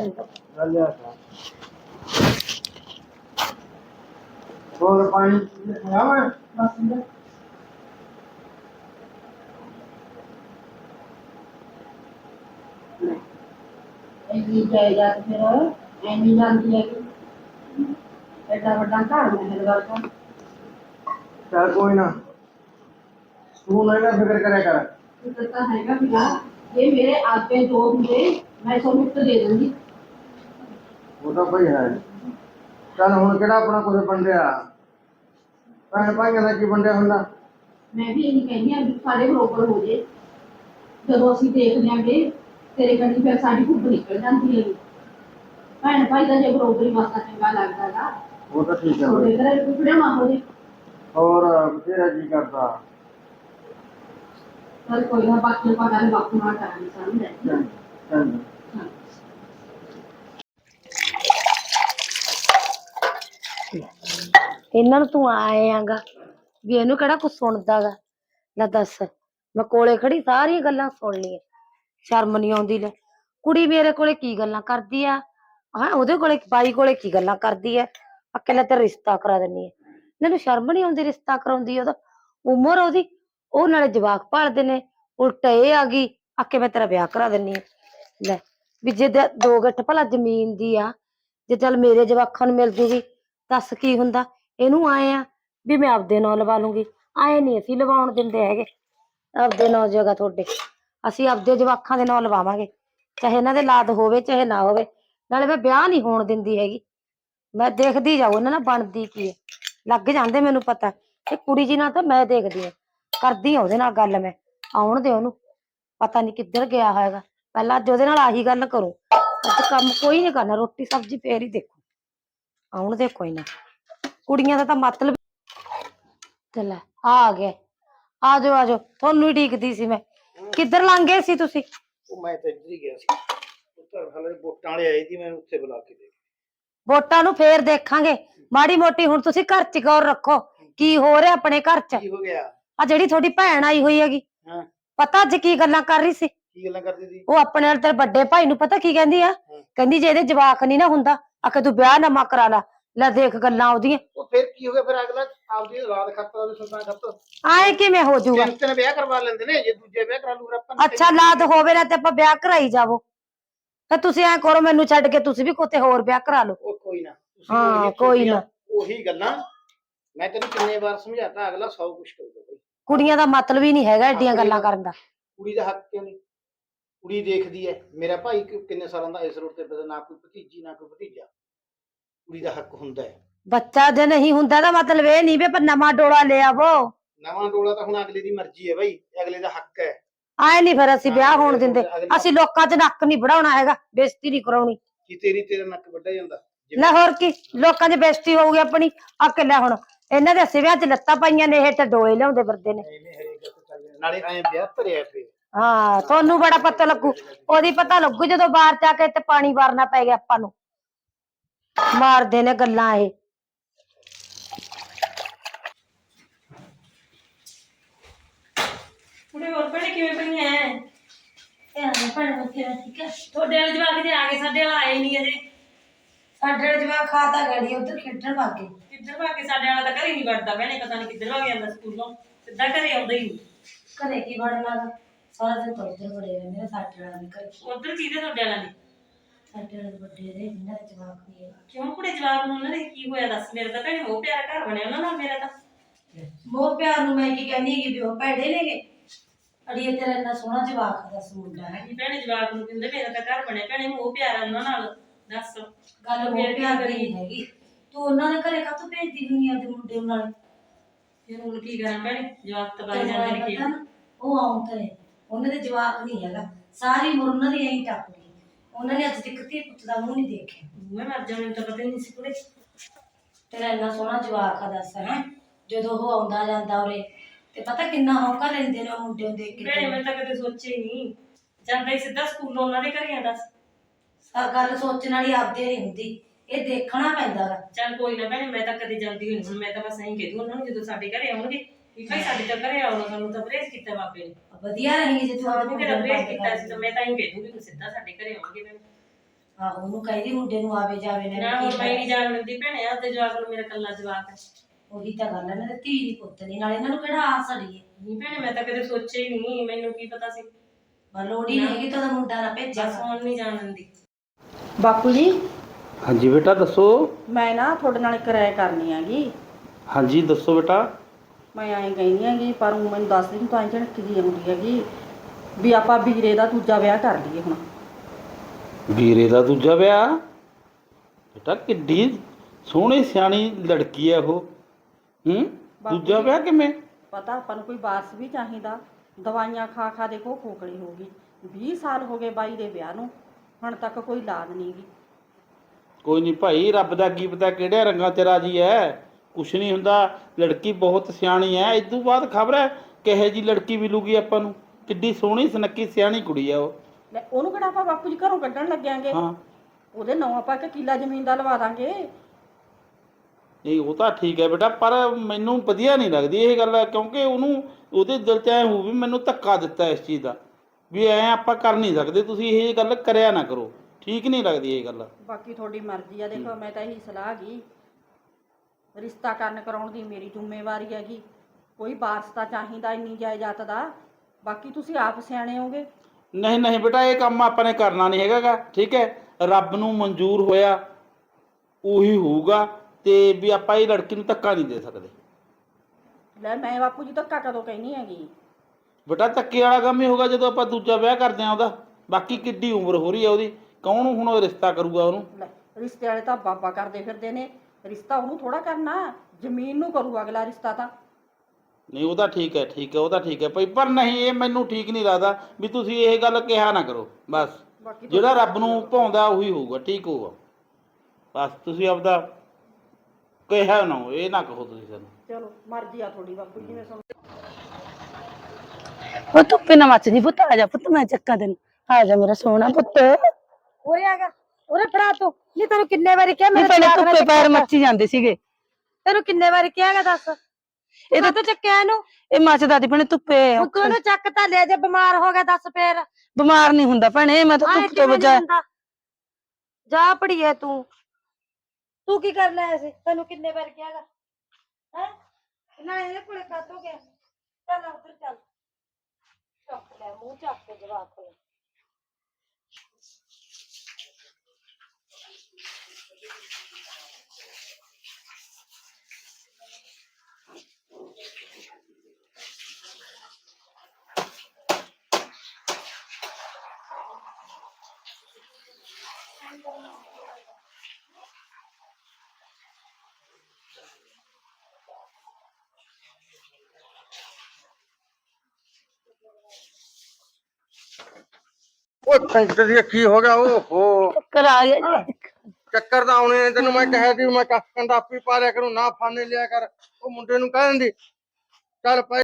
ਤੈਨੂੰ ਤਾਂ ਚੱਲ ਜਾ ਹੋਰ ਪਾਣੀ ਲਿਆ ਮੈਂ ਬਸ ਅੰਦਰ ਇੰਨੀ ਜਾਇਦਾਦ ਫਿਰ ਐਨੀ ਜਾਂਦੀ ਹੈ ਕਿ ਐਡਾ ਵੱਡਾ ਘਰ ਮਹਿਲ ਵਰਗਾ ਚੱਲ ਕੋਈ ਨਾ ਤੂੰ ਨਾ ਇਹਦਾ ਫਿਕਰ ਕਰਿਆ ਕਰ ਇਹ ਤਾਂ ਹੈਗਾ ਵੀ ਨਾ ਇਹ ਮੇਰੇ ਆਪੇ ਦੋ ਹੁੰਦੇ ਮੈਂ ਸੋ ਮੁਕਤ ਦੇ ਦਿੰਦੀ ਉਹ ਤਾਂ ਭਾਈ ਹੈ। ਚੱਲ ਹੁਣ ਕਿਹੜਾ ਆਪਣਾ ਕੁਝ ਵੰਡਿਆ? ਭੈਣ ਭਾਈਆਂ ਦਾ ਕੀ ਵੰਡਿਆ ਹੁੰਦਾ? ਮੈਂ ਵੀ ਇਹੀ ਕਹਿੰਦੀ ਆ ਸਾਡੇ ਬਰੋਬਰ ਹੋ ਜੇ। ਜਦੋਂ ਅਸੀਂ ਦੇਖ ਲਿਆਂਗੇ ਤੇਰੇ ਕੰਨੀ ਫਿਰ ਸਾਡੀ ਭੁੱਖ ਨਿਕਲ ਜਾਂਦੀ ਹੈ। ਭੈਣ ਭਾਈ ਦਾ ਜੇ ਬਰੋਬਰੀ ਵਾਸਤਾ ਚੰਗਾ ਲੱਗਦਾ ਗਾ ਉਹ ਤਾਂ ਠੀਕ ਹੈ ਤੁਹਾਡੇ ਘਰੇ ਟੁਕੜੇ ਨਾ ਹੋ ਜੇ। ਹੋਰ ਬਥੇਰਾ ਜੀ ਕਰਦਾ। ਪਰ ਕੋਈ ਨਾ ਬਾਕੀ ਆਪਾਂ ਗੱਲ ਬਾਪੂ ਨਾਲ ਕਰਾਂਗੇ ਸਮਝ ਆਈ ਚੱਲ ਚੱਲ ਇਹਨਾਂ ਨੂੰ ਤੂੰ ਆਏ ਆਂਗਾ ਵੀ ਇਹਨੂੰ ਕਿਹੜਾ ਕੁਝ ਸੁਣਦਾਗਾ ਲੈ ਦੱਸ ਮੈਂ ਕੋਲੇ ਖੜੀ ਸਾਰੀਆਂ ਗੱਲਾਂ ਸੁਣ ਲਈਆਂ। ਸ਼ਰਮ ਨਹੀਂ ਆਉਂਦੀ ਲੈ। ਕੁੜੀ ਮੇਰੇ ਕੋਲੇ ਕੀ ਗੱਲਾਂ ਕਰਦੀ ਆ? ਹਾਂ ਉਹਦੇ ਕੋਲੇ ਬਾਈ ਕੋਲੇ ਕੀ ਗੱਲਾਂ ਕਰਦੀ ਆ? ਅਕੇਲਾ ਤੇ ਰਿਸ਼ਤਾ ਕਰਾ ਦਿੰਨੀ ਆ। ਮੈਨੂੰ ਸ਼ਰਮ ਨਹੀਂ ਆਉਂਦੀ ਰਿਸ਼ਤਾ ਕਰਾਉਂਦੀ ਉਹਦਾ ਉਮਰ ਉਹਦੀ ਉਹ ਨਾਲੇ ਜਵਾਕ ਭਾਲਦੇ ਨੇ, ਉਲਟਾ ਇਹ ਆ ਗਈ ਆਕੇ ਮੈਂ ਤੇਰਾ ਵਿਆਹ ਕਰਾ ਦਿੰਨੀ ਆ। ਲੈ, ਵੀ ਜੇ ਦ- ਦੋ ਗੱਠ ਭਲਾ ਜ਼ਮੀਨ ਦੀ ਆ, ਜੇ ਚੱਲ ਮੇਰੇ ਜਵਾਕਾਂ ਨੂੰ ਮਿਲ ਜੂਗੀ, ਦੱਸ ਕੀ ਹੁੰਦਾ? ਇਹਨੂੰ ਆਏ ਆ ਵੀ ਮੈਂ ਆਪਦੇ ਨਾਂ ਲਵਾ ਲੂੰਗੀ। ਆਏ ਨਹੀਂ ਅਸੀਂ ਲਵਾਉਣ ਦਿੰਦੇ ਹੈਗੇ। ਆਪਦੇ ਨਾਂ ਜਗ੍ਹਾ ਤੁਹਾਡੇ। ਅਸੀਂ ਆਪਦੇ ਜਵਾਕਾਂ ਦੇ ਨਾਂ ਲਵਾਵਾਂਗੇ। ਚਾਹੇ ਇਹਨਾਂ ਦੇ ਲਾਦ ਹੋਵੇ, ਚਾਹੇ ਨਾ ਹੋਵੇ। ਨਾਲੇ ਮੈਂ ਵਿਆਹ ਨਹੀਂ ਹੋਣ ਦਿੰਦੀ ਹੈਗੀ। ਮੈਂ ਦੇਖਦੀ ਜਾਊ, ਇਹਨਾਂ ਨਾਲ ਬਣਦੀ ਕੀ ਹੈ ਲੱਗ ਜਾਂਦੇ ਮੈਨੂੰ ਪਤਾ। ਇਹ ਕੁੜੀ ਜੀ ਨਾਲ ਤਾਂ ਮੈਂ ਦੇਖਦੀ ਹਾਂ ਕਰਦੀ ਆ ਉਹਦੇ ਨਾਲ ਗੱਲ ਮੈਂ ਆਉਣ ਦੇ ਉਹਨੂੰ। ਪਤਾ ਨਹੀਂ ਕਿੱਧਰ ਗਿਆ ਹੋਏਗਾ ਪਹਿਲਾਂ ਅੱਜ ਉਹਦੇ ਨਾਲ ਆਹੀ ਗੱਲ ਕਰੂੰ। ਅੱਜ ਕੰਮ ਕੋਈ ਨਹੀਂ ਕਰਨਾ ਰੋਟੀ ਸਬਜ਼ੀ ਫੇਰ ਹੀ ਦੇਖੂ। ਆਉਣ ਦੇ ਕੋਈ ਨਾ। ਕੁੜੀਆਂ ਦਾ ਤਾਂ ਮਤਲਬ ਤੇ ਲੈ ਆ ਗਿਆ। ਆ ਜਾਓ ਆ ਜਾਓ। ਤੁਹਾਨੂੰ ਹੀ ਢੀਕਦੀ ਸੀ ਮੈਂ। ਕਿੱਧਰ ਲੰਘ ਗਏ ਸੀ ਤੁਸੀਂ? ਉਹ ਮੈਂ ਤਾਂ ਇੱਧਰ ਹੀ ਗਿਆ ਸੀ। ਉੱਤਰ ਹਲੇ ਵੋਟਾਂ ਵਾਲੇ ਆਏ ਸੀ ਮੈਂ ਉੱਥੇ ਬੁਲਾ ਕੇ ਦੇ ਵੋਟਾਂ ਨੂੰ ਫੇਰ ਦੇਖਾਂਗੇ। ਮਾੜੀ ਮੋਟੀ ਹੁਣ ਤੁਸੀਂ ਘਰ ਚ ਗੌਰ ਰੱਖੋ। ਕੀ ਹੋ ਰਿਹਾ ਆਪਣੇ ਘਰ ਚ? ਕੀ ਹੋ ਗਿਆ? ਆ ਜਿਹੜੀ ਤੁਹਾਡੀ ਭੈਣ ਆਈ ਹੋਈ ਹੈਗੀ। ਹਾਂ। ਪਤਾ ਅੱਜ ਕੀ ਗੱਲਾਂ ਕਰ ਰਹੀ ਸੀ? ਕੀ ਗੱਲਾਂ ਕਰਦੀ ਸੀ? ਉਹ ਆਪਣੇ ਨਾਲ ਤੇਰੇ ਵੱਡੇ ਭਾਈ ਨੂੰ ਪਤਾ ਕੀ ਕਹਿੰਦੀ ਆ? ਕਹਿੰਦੀ ਜੇ ਇਹਦੇ ਜਵਾਕ ਨਹੀਂ ਨਾ ਹੁੰਦਾ ਆਖੇ ਤੂੰ ਵਿਆਹ ਨਾ ਮਾ ਕਰਾ ਲਾ ਲੈ ਦੇਖ ਗੱਲਾਂ ਉਹਦੀਆਂ ਉਹ ਫਿਰ ਕੀ ਹੋ ਗਿਆ? ਫਿਰ ਅਗਲਾ ਆਪਦੀ ਰਾਤ ਖੱਤਾ ਉਹਦੀ ਸੁਲਤਾਨ ਖੱਤਾ। ਆਏ ਕਿਵੇਂ ਹੋ ਜਾਊਗਾ? ਤਿੰਨ ਤਿੰਨ ਵਿਆਹ ਕਰਵਾ ਲੈਂਦੇ ਨੇ ਜੇ ਦੂਜੇ ਵਿਆਹ ਕਰਾ ਲੂ ਫਿਰ ਆਪਾਂ ਅੱਛਾ ਲਾਦ ਹੋਵੇ ਨਾ ਤੇ ਆਪਾਂ ਵਿਆਹ ਕਰਾਈ ਜਾਵੋ। ਤੇ ਤੁਸੀਂ ਐ ਕਰੋ ਮੈਨੂੰ ਛੱਡ ਕੇ ਤੁਸੀਂ ਵੀ ਕੋਤੇ ਹੋਰ ਵਿਆਹ ਕਰਾ ਲਓ। ਉਹ ਕੋਈ ਨਾ ਹਾਂ, ਕੋਈ ਨਾ। ਉਹੀ ਗੱਲਾਂ ਮੈਂ ਤੈਨੂੰ ਕਿੰਨੇ ਵਾਰ ਸਮਝਾਤਾ ਅਗਲਾ ਸੌ ਕੁਛ ਕਰੂਗਾ ਕੁੜੀਆਂ ਦਾ ਮਤਲਬ ਹੀ ਨਹੀਂ ਹੈਗਾ ਏਡੀਆਂ ਗੱਲਾਂ ਕਰਨ ਦਾ। ਕੁੜੀ ਦਾ ਹੱਕ ਕਿਉਂ ਨਹੀਂ? ਕੁੜੀ ਦੇਖਦੀ ਹੈ ਮੇਰਾ ਭਾਈ ਕਿ- ਕਿੰਨੇ ਸਾਲਾਂ ਦਾ ਇਸ ਰੋਡ ਤੇ ਪਤਾ ਨਾ ਕੋਈ ਭਤੀਜੀ ਨਾ ਕੋਈ ਭਤੀਜਾ। ਕੁੜੀ ਦਾ ਹੱਕ ਹੁੰਦਾ ਹੈ ਬੱਚਾ ਜੇ ਨਹੀਂ ਹੁੰਦਾ ਤਾਂ ਮਤਲਬ ਇਹ ਨਹੀਂ ਵੀ ਆਪਾਂ ਨਵਾਂ ਡੋਲਾ ਲੈ ਆਵੋ। ਨਵਾਂ ਡੋਲਾ ਤਾਂ ਹੁਣ ਅਗਲੇ ਦੀ ਮਰਜ਼ੀ ਹੈ ਬਾਈ। ਅਗਲੇ ਦਾ ਹੱਕ ਹੈ ਆਏ ਨਹੀਂ ਫਿਰ ਅਸੀਂ ਵਿਆਹ ਹੋਣ ਦਿੰਦੇ। ਅਗਲੇ- ਅਸੀਂ ਲੋਕਾਂ 'ਚ ਨੱਕ ਨਹੀਂ ਵੜਾਉਣਾ ਹੈਗਾ ਬੇਇੱਜ਼ਤੀ ਨਹੀਂ ਕਰਾਉਣੀ। ਕਿ ਤੇਰੀ ਤੇਰਾ ਨੱਕ ਵੱਡਾ ਜਾਂਦਾ? ਲੈ ਹੋਰ ਕੀ ਲੋਕਾਂ 'ਚ ਬੇਇੱਜ਼ਤੀ ਹੋਊਗੀ ਆਪਣੀ। ਆ ਕੇ ਲੈ ਹੁਣ। ਇਹਨਾਂ ਦੇ ਸਿਵਿਆਂ 'ਚ ਲੱਤਾਂ ਪਾਈਆਂ ਨੇ ਇਹ ਤੇ ਡੋਲੇ ਲਿਆਉਂਦੇ ਫਿਰਦੇ ਨੇ। ਚੱਲ ਜਾਂਦਾ। ਨਾਲੇ ਐਂ ਵਿਆਹ ਫੇ ਹਾਂ ਤੁਹਾਨੂੰ ਬੜਾ ਪਤਾ ਲੱਗੂ। ਉਹਦੀ ਪਤਾ ਲੱਗੂ ਜਦੋਂ ਬਾਹਰ ਜਾ ਕੇ ਤੇ ਪਾਣੀ ਵਾਰਨਾ ਪੈ ਗਿਆ ਆਪਾਂ ਨੂੰ। ਮਾਰਦੇ ਨੇ ਗੱਲਾਂ ਇਹ। ਕੁੜੇ ਹੋਰ ਭੈਣੇ ਕਿਵੇਂ ਪਈਆਂ ਐ? ਧਿਆਨ ਭਣ ਮੁੱਕੇ ਠੀਕ ਹੈ ਤੁਹਾਡੇ ਵਾਲੇ ਜਵਾਕ ਜੇ ਆ ਗਏ ਸਾਡੇ ਵਾਲਾ ਆਏ ਨਹੀਂ ਅਜੇ ਸਾਡੇ ਜਵਾਕ ਖਾਤਾ ਗੜੀ ਉਧਰ ਖੇਡਣ ਵਾਗੇ ਕਿੱਧਰ ਭਾ ਕੇ ਸਾਡੇ ਵਾਲਾ ਤਾਂ ਘਰੇ ਨਹੀਂ ਵੜਦਾ ਭੈਣੇ ਪਤਾ ਨਹੀਂ ਕਿੱਧਰ ਭਾ ਜਾਂਦਾ ਸਕੂਲੋਂ ਸਿੱਧਾ ਘਰੇ ਆਉਂਦਾ ਹੀ ਘਰੇ ਕੀ ਵੜਨਾ ਗਾ? ਸਾਰਾ ਦਿਨ ਤਾਂ ਉੱਧਰ ਬੜੇ ਰਹਿੰਦੇ ਸਾਡੇ ਵਾਲਾ ਨਹੀਂ ਘਰੇ। ਉਧਰ ਕਿਹਦੇ ਤੁਹਾਡੇ ਵਾਲਾ ਨੇ ਸਾਡੇ ਵਾਲੇ ਵੱਡੇ ਦੇ ਜਿੰਨਾ ਦੇ ਜਵਾਕ ਹੈਗਾ ਕਿਉਂ ਕੁੜੇ ਜਵਾਕ ਨੂੰ ਉਹਨਾਂ ਦੇ ਕੀ ਹੋਇਆ ਦੱਸ? ਮੇਰਾ ਤਾਂ ਭੈਣੇ ਉਹ ਪਿਆਰਾ ਘਰ ਬਣਿਆ ਉਹਨਾਂ ਨਾਲ ਮੇਰਾ ਤਾਂ। ਮੋਹ ਪਿਆਰ ਨੂੰ ਮੈਂ ਕੀ ਕਹਿੰਦੀ ਹੈਗੀ ਵੀ ਉਹ ਭੈੜੇ ਨੇਗੇ? ਅੜੀਏ ਤੇਰਾ ਇੰਨਾ ਸੋਹਣਾ ਜਵਾਕ ਦਾ ਮੁੰਡਾ ਹੈ। ਜੀ ਭੈਣੇ ਜਵਾਕ ਨੂੰ ਕਹਿੰਦੇ ਮੇਰਾ ਤਾਂ ਘਰ ਬਣਿਆ ਭੈਣੇ ਉਹ ਪਿਆਰਾ ਉਹਨਾਂ ਨਾਲ ਦੱਸ। ਗੱਲ ਮੋਹ ਪਿਆਰ ਦੀ ਨਹੀਂ ਹੈਗੀ। ਤੂੰ ਉਹਨਾਂ ਦੇ ਘਰੇ ਕਾਹਤੋਂ ਭੇਜਦੀ ਹੁੰਦੀ ਆ ਤੇ ਮੁੰਡੇ ਨਾਲ? ਫਿਰ ਹੁਣ ਕੀ ਕਰਾਂ ਭੈਣੇ? ਜਵਾਕ ਤਾਂ ਬਾਈ ਜਾਂਦੇ ਨੇ ਕੀ ਉਹ ਆਉਂ ਕਰੇ ਉਹਨਾਂ ਦੇ ਜਵਾਕ ਨਹੀਂ ਹੈਗਾ। ਸਾਰੀ ਉਮਰ ਉਹਨਾਂ ਦੀ ਐਂ ਟੱਪ ਗਈ। ਉਹਨਾਂ ਨੇ ਅੱਜ ਤੱਕ ਧੀ ਪੁੱਤ ਦਾ ਮੂੰਹ ਨਹੀਂ ਦੇਖਿਆ। ਮੈਂ ਮਰ ਜਾ ਮੈਨੂੰ ਤਾਂ ਪਤਾ ਹੀ ਨਹੀਂ ਸੀ ਕੁੜੇ। ਤੇਰਾ ਇੰਨਾ ਸੋਹਣਾ ਜਵਾਕ ਆ ਦੱਸ ਹੈ? ਜਦੋਂ ਉਹ ਆਉਂਦਾ ਜਾਂਦਾ ਉਰੇ ਤੇ ਪਤਾ ਕਿੰਨਾ ਹੌਕਾ ਲੈਂਦੇ ਨੇ ਉਹ ਮੁੰਡੇ ਨੂੰ ਦੇਖ ਕੇ ਭੈਣੇ ਮੈਂ ਤਾਂ ਕਦੇ ਸੋਚਿਆ ਹੀ ਨਹੀਂ। ਜਾਂਦਾ ਹੀ ਸਿੱਧਾ ਸਕੂਲੋਂ ਉਹਨਾਂ ਦੇ ਘਰੇ ਆ ਦੱਸ ਆ ਗੱਲ ਸੋਚਣ ਵਾਲੀ ਆਪਦੇ ਨਹੀਂ ਹੁੰਦੀ। ਇਹ ਦੇਖਣਾ ਪੈਂਦਾ ਗਾ ਚੱਲ ਕੋਈ ਨਾ ਭੈਣੇ ਮੈਂ ਤਾਂ ਕਦੇ ਜਾਂਦੀ ਹੋਈ ਨਹੀਂ ਹੁਣ ਮੈਂ ਤਾਂ ਬਸ ਐਂ ਕਹਿ ਦੂੰ ਉਹਨਾਂ ਨੂੰ ਜਦੋਂ ਸਾਡੇ ਘਰੇ ਆਉਣਗੇ ਵੀ ਭਾਈ ਸਾਡੇ ਤਾਂ ਘਰੇ ਆਉਣਾ ਸਾਨੂੰ ਤਾਂ ਪ੍ਰੇਸ ਕੀਤਾ ਬਾਪੇ ਨੇ। ਵਧੀਆ ਰਹੀ ਜੇ ਤੂੰ ਆਪਣੇ ਕਿਹੜਾ ਨੂੰ ਪ੍ਰੇਸ ਕੀਤਾ ਸੀ ਤਾਂ ਮੈਂ ਤਾਂ ਐਂ ਕਹਿ ਦੂੰ ਵੀ ਤੂੰ ਸਿੱਧਾ ਸਾਡੇ ਘਰੇ ਆਉਣਗੇ ਭੈਣੇ। ਆਹੋ ਉਹਨੂੰ ਕਹਿੰਦੀ ਮੁੰਡੇ ਨੂੰ ਆਵੇ ਜਾਵੇ ਨੇ ਨਾ ਹੁਣ ਮੈਂ ਨਹੀਂ ਜਾਣ ਦਿੰਦੀ ਭੈਣੇ ਆਪਦੇ ਜਵਾਕ ਨੂੰ ਮੇਰਾ ਕੱਲਾ ਜਵਾਕ ਹੈ। ਉਹੀ ਤਾਂ ਗੱਲ ਹੈ ਨਾ ਧੀ ਦੀ ਪੁੱਤ ਨਹੀਂ ਨਾਲ ਇਹਨਾਂ ਨੂੰ ਕਿਹੜਾ ਆਸ ਅੜੀ ਹੈ ਨਹੀਂ ਭੈਣੇ ਮੈਂ ਤਾਂ ਕਦੇ ਸੋਚਿਆ ਹੀ ਨਹੀਂ ਮੈਨੂੰ ਕੀ ਪਤਾ ਸੀ। ਬਸ ਲੋੜ ਹੀ ਨਹੀਂ ਹੈਗੀ ਤਾਂ ਉਹਦਾ ਮੁੰਡਾ ਨਾ ਭੇਜਿਆ ਬਸ ਹੁਣ ਨਹੀਂ ਜਾਣ ਦਿੰਦੀ। ਬਾਪੂ ਜੀ ਹਾਂਜੀ ਬੇਟਾ ਦੱਸੋ। ਮੈਂ ਨਾ ਤੁਹਾਡੇ ਨਾਲ ਇੱਕ ਰਾਏ ਕਰਨੀ ਹੈਗੀ। ਹਾਂਜੀ ਦੱਸੋ ਬੇਟਾ। ਮੈਂ ਐਂ ਕਹਿੰਦੀ ਹੈਗੀ ਪਰ ਊਂ ਮੈਨੂੰ ਦੱਸ ਦਿਨ ਤਾਂ ਝੜਕਦੀ ਆਉਂਦੀ ਹੈਗੀ ਵੀ ਆਪਾਂ ਵੀਰੇ ਦਾ ਦੂਜਾ ਵਿਆਹ ਕਰ ਲਈਏ ਹੁਣ। ਵੀਰੇ ਦਾ ਦੂਜਾ ਵਿਆਹ? ਬੇਟਾ ਕਿੱਡੀ ਸੋਹਣੀ ਸਿਆਣੀ ਲੜਕੀ ਹੈ ਉਹ। ਹੂੰ? ਦੂਜਾ ਵਿਆਹ ਕਿਵੇਂ? ਪਤਾ ਆਪਾਂ ਨੂੰ ਕੋਈ ਵਾਰਸ ਵੀ ਚਾਹੀਦਾ। ਦਵਾਈਆਂ ਖਾ ਖਾ ਦੇਖੋ ਖੋਖਲੀ ਹੋ ਗਈ। 20 ਸਾਲ ਹੋ ਗਏ ਬਾਈ ਦੇ ਵਿਆਹ ਨੂੰ ਹੁਣ ਤੱਕ ਕੋਈ ਲਾਦ ਨਹੀਂ ਗੀ। ਕੋਈ ਨਹੀਂ ਭਾਈ ਰੱਬ ਦਾ ਕੀ ਪਤਾ ਕਿਹੜੇ ਰੰਗਾਂ 'ਚ ਰਾਜੀ ਹੈ ਕੁਛ ਨਹੀਂ ਹੁੰਦਾ ਲੜਕੀ ਬਹੁਤ ਸਿਆਣੀ ਹੈ ਇਸ ਤੋਂ ਬਾਅਦ ਖਬਰ ਹੈ ਕਿਹੇ ਜੀ ਲੜਕੀ ਮਿਲੂਗੀ ਆਪਾਂ ਨੂੰ? ਕਿੱਡੀ ਸੋਹਣੀ ਸੁਨੱਖੀ ਸਿਆਣੀ ਕੁੜੀ ਹੈ ਉਹ। ਲੈ ਉਹਨੂੰ ਕਿਹੜਾ ਆਪਾਂ ਬਾਪੂ ਜੀ ਘਰੋਂ ਕੱਢਣ ਲੱਗਿਆਂਗੇ? ਹਾਂ। ਉਹਦੇ ਨਾਂ ਆਪਾਂ ਇੱਕ ਕਿੱਲਾ ਜ਼ਮੀਨ ਦਾ ਲਵਾ ਦਾਂਗੇ। ਨਹੀਂ ਉਹ ਤਾਂ ਠੀਕ ਹੈ ਬੇਟਾ ਪਰ ਮੈਨੂੰ ਵਧੀਆ ਨਹੀਂ ਲੱਗਦੀ ਇਹ ਗੱਲ ਕਿਉਂਕਿ ਉਹਨੂੰ ਉਹਦੇ ਦਿਲ 'ਚ ਐ ਹੋਊ ਵੀ ਮੈਨੂੰ ਧੱਕਾ ਦਿੱਤਾ ਇਸ ਚੀਜ਼ ਦਾ। ਵੀ ਐ ਆਪਾਂ ਕਰ ਨਹੀਂ ਸਕਦੇ ਤੁਸੀਂ ਇਹ ਗੱਲ ਕਰਿਆ ਨਾ ਕਰੋ। ਠੀਕ ਨਹੀਂ ਲੱਗਦੀ ਇਹ ਗੱਲ। ਬਾਕੀ ਤੁਹਾਡੀ ਮਰਜ਼ੀ ਆ ਦੇਖੋ ਮੈਂ ਤਾਂ ਇਹੀ ਸਲਾਹ ਗੀ ਰਿਸ਼ਤਾ ਕਰਨ ਕਰਾਉਣ ਦੀ ਮੇਰੀ ਜ਼ਿੰਮੇਵਾਰੀ ਹੈਗੀ। ਕੋਈ ਵਾਰਸ ਤਾਂ ਚਾਹੀਦਾ ਇੰਨੀ ਜਾਇਦਾਦ ਦਾ। ਬਾਕੀ ਤੁਸੀਂ ਆਪ ਸਿਆਣੇ ਹੋਗੇ। ਨਹੀਂ ਨਹੀਂ ਬੇਟਾ ਇਹ ਕੰਮ ਆਪਾਂ ਨੇ ਕਰਨਾ ਨਹੀਂ ਹੈਗਾਗਾ ਠੀਕ ਹੈ? ਰੱਬ ਨੂੰ ਮਨਜ਼ੂਰ ਹੋਇਆ ਉਹੀ ਹੋਊਗਾ ਤੇ ਵੀ ਆਪਾਂ ਇਹ ਲੜਕੀ ਨੂੰ ਧੱਕਾ ਨਹੀਂ ਦੇ ਸਕਦੇ। ਲੈ ਮੈਂ ਬਾਪੂ ਜੀ ਧੱਕਾ ਕਦੋਂ ਕਹਿਨੀ ਹੈਗੀ? ਬੇਟਾ ਧੱਕੇ ਵਾਲਾ ਕੰਮ ਹੀ ਹੋਗਾ ਜਦੋਂ ਆਪਾਂ ਦੂਜਾ ਵਿਆਹ ਕਰਦੇ ਆ ਉਹਦਾ। ਬਾਕੀ ਕਿੱਡੀ ਉਮਰ ਹੋ ਰਹੀ ਹੈ ਉਹਦੀ। ਕੌਣ ਹੁਣ ਉਹ ਰਿਸ਼ਤਾ ਕਰੂਗਾ ਉਹਨੂੰ? ਲੈ ਰਿਸ਼ਤੇ ਵਾਲੇ ਤਾਂ ਬਾਬਾ ਕਰਦੇ ਫਿਰਦੇ ਨੇ। ਰਿਸ਼ਤਾ ਉਹਨੂੰ ਥੋੜਾ ਕਰਨਾ ਜ਼ਮੀਨ ਨੂੰ ਕਰੂ ਅਗਲਾ ਰਿਸ਼ਤਾ ਤਾਂ। ਨਹੀਂ ਉਹਦਾ ਠੀਕ ਹੈ ਠੀਕ ਹੈ ਉਹਦਾ ਠੀਕ ਹੈ ਭਾਈ ਪਰ ਨਹੀਂ ਇਹ ਮੈਨੂੰ ਠੀਕ ਨਹੀਂ ਲੱਗਦਾ ਵੀ ਤੁਸੀਂ ਇਹ ਗੱਲ ਕਿਹਾ ਨਾ ਕਰੋ ਬਸ। ਬਾਕੀ ਜਿਹੜਾ ਰੱਬ ਨੂੰ ਭਾਉਂਦਾ ਉਹੀ ਹੋਊਗਾ ਠੀਕ ਹੋਊਗਾ। ਬਸ ਤੁਸੀਂ ਆਪਦਾ ਕਿਹਾ ਨਾ ਇਹ ਨਾ ਕਹੋ ਤੁਸੀਂ ਸਾਨੂੰ। ਚਲੋ ਮਰਜ਼ੀ ਆ ਤੁਹਾਡੀ ਬਾਪੂ ਜੀ ਜਿਵੇਂ ਸਮਝ ਉਹ ਧੁੱਪੇ ਨਾ ਮੱਚਦੀ ਪੁੱਤ ਆ ਜਾ ਪੁੱਤ ਮੈਂ ਚੱਕਾਂ ਤੈਨੂੰ। ਆ ਜਾ ਮੇਰਾ ਸੋਹਣਾ ਪੁੱਤ। ਉਰੇ ਆ ਗਿਆ। ਉਰੇ ਫੜਾ ਤੂੰ। ਨਹੀਂ ਤੈਨੂੰ ਕਿੰਨੇ ਵਾਰੀ ਕਿਹਾ ਨਹੀਂ ਮੇਰੇ ਪਹਿਲੇ ਜਵਾਕ ਨੇ ਧੁੱਪੇ ਪੈਰ ਚੱਕਿਆ। ਮੱਚੀ ਜਾਂਦੇ ਸੀਗੇ। ਤੈਨੂੰ ਕਿੰਨੇ ਵਾਰੀ ਕਿਹਾਗਾ ਦੱਸ? ਇਹ ਤਾਂ ਚੱਕਿਆ ਇਹਨੂੰ? ਇਹ ਮੱਚਦਾ ਦੀ ਭੈਣੇ ਧੁੱਪੇ। ਹੁਣ ਤੂੰ ਇਹਨੂੰ ਚੱਕ ਤਾਂ ਲਿਆ ਜੇ ਬਿਮਾਰ ਹੋ ਗਿਆ ਦੱਸ ਫੇਰ। ਬਿਮਾਰ ਨਹੀਂ ਹੁੰਦਾ ਭੈਣੇ ਮੈਂ ਤਾਂ ਆਏਂ ਧੁੱਪ ਤੋਂ ਕਿਵੇਂ ਬਚਾ ਹੁੰਦਾ? ਜਾ ਪੜੀਏ ਤੂੰ। ਤੂੰ ਕੀ ਕਰ ਲਿਆ ਸੀ? ਤੈਨੂੰ ਕਿੰਨੇ ਵਾਰ ਕਿਹਾਗਾ? ਹੈ? ਨਾ ਇਹਦੇ ਕੋਲੇ ਕੱਟ ਹੋ ਗਿਆ? ਚੱਲ ਉੱਧਰ ਚੱਲ। ਚੱਕ ਲੈ ਮੂੰਹ ਚੱਕ ਕੇ ਜਵਾਬ ਕੋਲੇ। ਉਹ ਕੰਜਰ ਦੀ ਕੀ ਹੋ ਗਿਆ ਓਹੋ। ਚੱਕਰ ਆ ਗਿਆ ਜੀ। ਚੱਕਰ ਤਾਂ ਆਉਣੇ ਨੇ ਤੈਨੂੰ ਮੈਂ ਕਹਿਆ ਸੀ ਮੈਂ ਕੱਖ ਕੰਡਾ ਆਪੀ ਪਾ ਲਿਆ ਕਰੂੰ ਨਾ ਫਾਨੇ ਲਿਆ ਕਰ। ਉਹ ਮੁੰਡੇ ਨੂੰ ਕਹਿ ਦਿੰਦੀ ਚੱਲ ਪੈ